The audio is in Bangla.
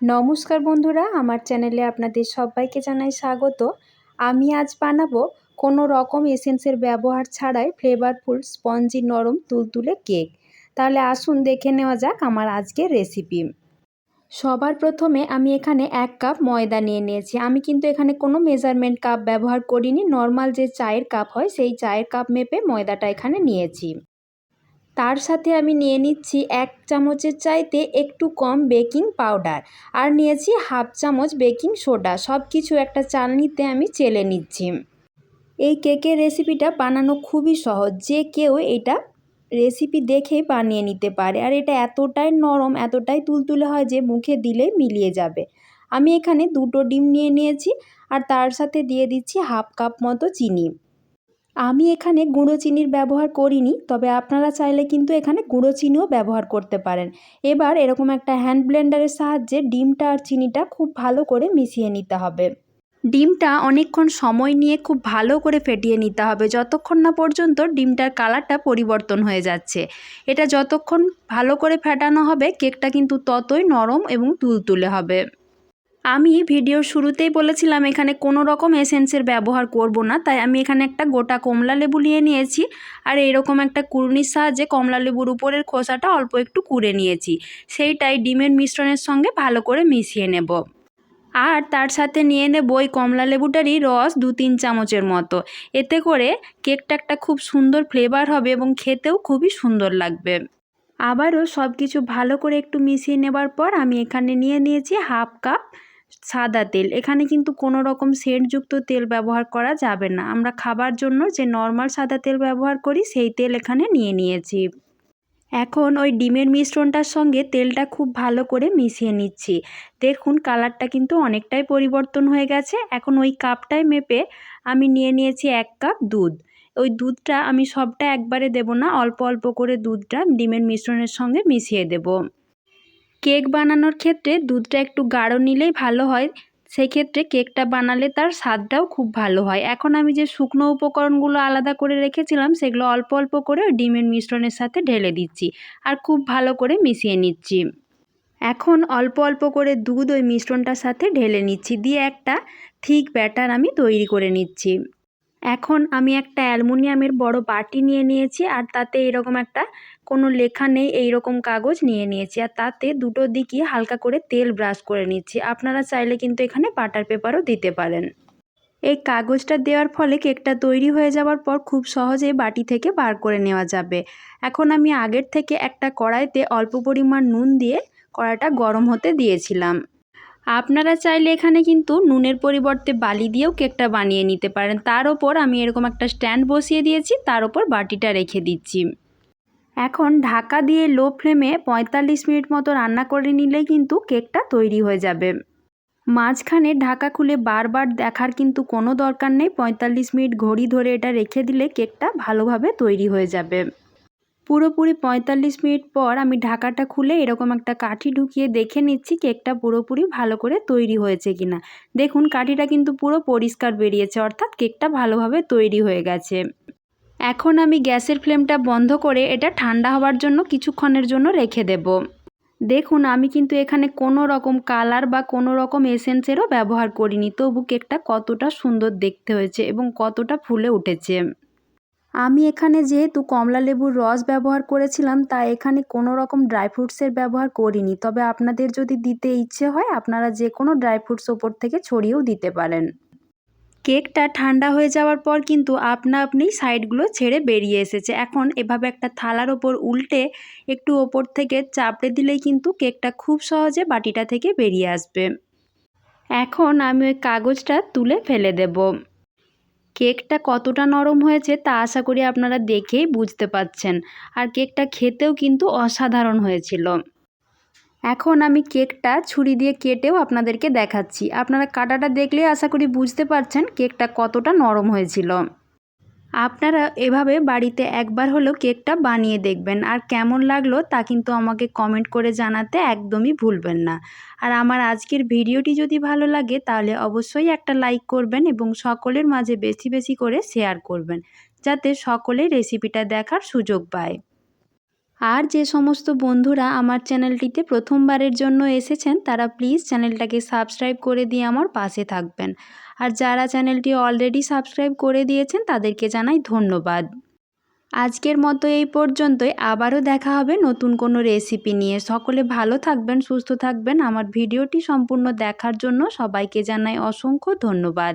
নমস্কার বন্ধুরা, আমার চ্যানেলে আপনাদের সবাইকে জানাই স্বাগত। আমি আজ বানাবো কোনো রকম এসেন্সের ব্যবহার ছাড়াই ফ্লেভারফুল স্পঞ্জি নরম তুলতুলে কেক। তাহলে আসুন দেখে নেওয়া যাক আমার আজকের রেসিপি সবার প্রথমে আমি এখানে এক কাপ ময়দা নিয়ে নিয়েছি। আমি কিন্তু এখানে কোনো মেজারমেন্ট কাপ ব্যবহার করিনি। নর্মাল যে চায়ের কাপ হয়, সেই চায়ের কাপ মেপে ময়দাটা এখানে নিয়েছি। তার সাথে আমি নিয়ে নিচ্ছি এক চামচের চাইতে একটু কম বেকিং পাউডার আর নিয়েছি হাফ চামচ বেকিং সোডা। সব কিছু একটা চালনিতে আমি চেলে নিচ্ছি। এই কেকের রেসিপিটা বানানো খুবই সহজ। যে কেউ এটা রেসিপি দেখেই বানিয়ে নিতে পারে। আর এটা এতটাই নরম, এতটাই তুলতুলে হয় যে মুখে দিলেই মিলিয়ে যাবে। আমি এখানে দুটো ডিম নিয়ে নিয়েছি আর তার সাথে দিয়ে দিচ্ছি হাফ কাপ মতো চিনি। আমি এখানে গুঁড়ো চিনির ব্যবহার করিনি, তবে আপনারা চাইলে কিন্তু এখানে গুঁড়ো চিনিও ব্যবহার করতে পারেন। এবার এরকম একটা হ্যান্ড ব্লেন্ডারের সাহায্যে ডিমটা আর চিনিটা খুব ভালো করে মিশিয়ে নিতে হবে। ডিমটা অনেকক্ষণ সময় নিয়ে খুব ভালো করে ফেটিয়ে নিতে হবে, যতক্ষণ না পর্যন্ত ডিমটার কালারটা পরিবর্তন হয়ে যাচ্ছে। এটা যতক্ষণ ভালো করে ফেটানো হবে, কেকটা কিন্তু ততই নরম এবং তুলতুলে হবে। আমি ভিডিওর শুরুতেই বলেছিলাম, এখানে কোনো রকম এসেন্সের ব্যবহার করব না। তাই আমি এখানে একটা গোটা কমলা লেবু নিয়ে নিয়েছি আর এরকম একটা কুড়ুনির সাহায্যে কমলা লেবুর উপরের খোসাটা অল্প একটু কুড়ে নিয়েছি। সেইটাই ডিমের মিশ্রণের সঙ্গে ভালো করে মিশিয়ে নেব। আর তার সাথে নিয়ে নেব ওই কমলা লেবুটারই রস দু তিন চামচের মতো। এতে করে কেকটা একটা খুব সুন্দর ফ্লেভার হবে এবং খেতেও খুবই সুন্দর লাগবে। আবারও সব কিছু ভালো করে একটু মিশিয়ে নেবার পর আমি এখানে নিয়ে নিয়েছি হাফ কাপ সাদা তেল। এখানে কিন্তু কোনো রকম সেন্টযুক্ত তেল ব্যবহার করা যাবে না। আমরা খাবার জন্য যে নর্মাল সাদা তেল ব্যবহার করি, সেই তেল এখানে নিয়ে নিয়েছি। এখন ওই ডিমের মিশ্রণটার সঙ্গে তেলটা খুব ভালো করে মিশিয়ে নিচ্ছি। দেখুন কালারটা কিন্তু অনেকটাই পরিবর্তন হয়ে গেছে। এখন ওই কাপটায় মেপে আমি নিয়ে নিয়েছি এক কাপ দুধ। ওই দুধটা আমি সবটা একবারে দেব না, অল্প অল্প করে দুধটা ডিমের মিশ্রণের সঙ্গে মিশিয়ে দেব। কেক বানানোর ক্ষেত্রে দুধটা একটু গাঢ় নিলেই ভালো হয়। সেক্ষেত্রে কেকটা বানালে তার স্বাদটাও খুব ভালো হয়। এখন আমি যে শুকনো উপকরণগুলো আলাদা করে রেখেছিলাম, সেগুলো অল্প অল্প করে ডিমের মিশ্রণের সাথে ঢেলে দিচ্ছি আর খুব ভালো করে মিশিয়ে নিচ্ছি। এখন অল্প অল্প করে দুধ ওই মিশ্রণটার সাথে ঢেলে নিচ্ছি। দিয়ে একটা থিক ব্যাটার আমি তৈরি করে নিচ্ছি। এখন আমি একটা অ্যালমোনিয়ামের বড় বাটি নিয়ে নিয়েছি আর তাতে এরকম একটা কোনো লেখা নেই এই রকম কাগজ নিয়ে নিয়েছি। আর তাতে দুটো দিকই হালকা করে তেল ব্রাশ করে নিচ্ছি। আপনারা চাইলে কিন্তু এখানে বাটার পেপারও দিতে পারেন। এই কাগজটা দেওয়ার ফলে কেকটা তৈরি হয়ে যাওয়ার পর খুব সহজেই বাটি থেকে বার করে নেওয়া যাবে। এখন আমি আগের থেকে একটা কড়াইতে অল্প পরিমাণ নুন দিয়ে কড়াইটা গরম হতে দিয়েছিলাম। আপনারা চাইলে এখানে কিন্তু নুনের পরিবর্তে বালি দিয়েও কেকটা বানিয়ে নিতে পারেন। তার ওপর আমি এরকম একটা স্ট্যান্ড বসিয়ে দিয়েছি, তার ওপর বাটিটা রেখে দিচ্ছি। এখন ঢাকা দিয়ে লো ফ্লেমে পঁয়তাল্লিশ মিনিট মতো রান্না করে নিলেই কিন্তু কেকটা তৈরি হয়ে যাবে। মাঝখানে ঢাকা খুলে বারবার দেখার কিন্তু কোনো দরকার নেই। পঁয়তাল্লিশ মিনিট ঘড়ি ধরে এটা রেখে দিলে কেকটা ভালোভাবে তৈরি হয়ে যাবে। পুরোপুরি পঁয়তাল্লিশ মিনিট পর আমি ঢাকাটা খুলে এরকম একটা কাঠি ঢুকিয়ে দেখে নিচ্ছি কেকটা পুরোপুরি ভালো করে তৈরি হয়েছে কিনা। দেখুন, কাঠিটা কিন্তু পুরো পরিষ্কার বেরিয়েছে, অর্থাৎ কেকটা ভালোভাবে তৈরি হয়ে গেছে। এখন আমি গ্যাসের ফ্লেমটা বন্ধ করে এটা ঠান্ডা হওয়ার জন্য কিছুক্ষণের জন্য রেখে দেব। দেখুন, আমি কিন্তু এখানে কোনো রকম কালার বা কোনো রকম এসেন্সেরও ব্যবহার করিনি, তবু কেকটা কতটা সুন্দর দেখতে হয়েছে এবং কতটা ফুলে উঠেছে। আমি এখানে যেহেতু কমলা লেবুর রস ব্যবহার করেছিলাম তাই এখানে কোনো রকম ড্রাই ফ্রুটসের ব্যবহার করিনি। তবে আপনাদের যদি দিতে ইচ্ছে হয়, আপনারা যে কোনো ড্রাই ফ্রুটস ওপর থেকে ছড়িয়েও দিতে পারেন। কেকটা ঠান্ডা হয়ে যাওয়ার পর কিন্তু আপনা আপনি সাইডগুলো ছেড়ে বেরিয়ে এসেছে। এখন এভাবে একটা থালার ওপর উল্টে একটু ওপর থেকে চাপড়ে দিলেই কিন্তু কেকটা খুব সহজে বাটিটা থেকে বেরিয়ে আসবে। এখন আমি ওই কাগজটা তুলে ফেলে দেব। কেকটা কতটা নরম হয়েছে তা আশা করি আপনারা দেখেই বুঝতে পাচ্ছেন আর কেকটা খেতেও কিন্তু অসাধারণ হয়েছিল। এখন আমি কেকটা ছুরি দিয়ে কেটেও আপনাদেরকে দেখাচ্ছি। আপনারা কাটাটা দেখলে আশা করি বুঝতে পারছেন কেকটা কতটা নরম হয়েছিল। আপনারা এভাবে বাড়িতে একবার হলেও কেকটা বানিয়ে দেখবেন। আর কেমন লাগল তা কিন্তু আমাকে কমেন্ট করে জানাতে একদমই ভুলবেন না। আর আমার আজকের ভিডিওটি যদি ভালো লাগে তাহলে অবশ্যই একটা লাইক করবেন এবং সকলের মাঝে বেশি বেশি করে শেয়ার করবেন। যাতে সকলেই রেসিপিটা দেখার সুযোগ পায়। আর যে সমস্ত বন্ধুরা আমার চ্যানেলটিতে প্রথমবারের জন্য এসেছেন, তারা প্লিজ চ্যানেলটাকে সাবস্ক্রাইব করে দিয়ে আমার পাশে থাকবেন। আর যারা চ্যানেলটি অলরেডি সাবস্ক্রাইব করে দিয়েছেন, তাদেরকে জানাই ধন্যবাদ। আজকের মতো এই পর্যন্তই। আবারও দেখা হবে নতুন কোনো রেসিপি নিয়ে। সকলে ভালো থাকবেন, সুস্থ থাকবেন। আমার ভিডিওটি সম্পূর্ণ দেখার জন্য সবাইকে জানাই অসংখ্য ধন্যবাদ।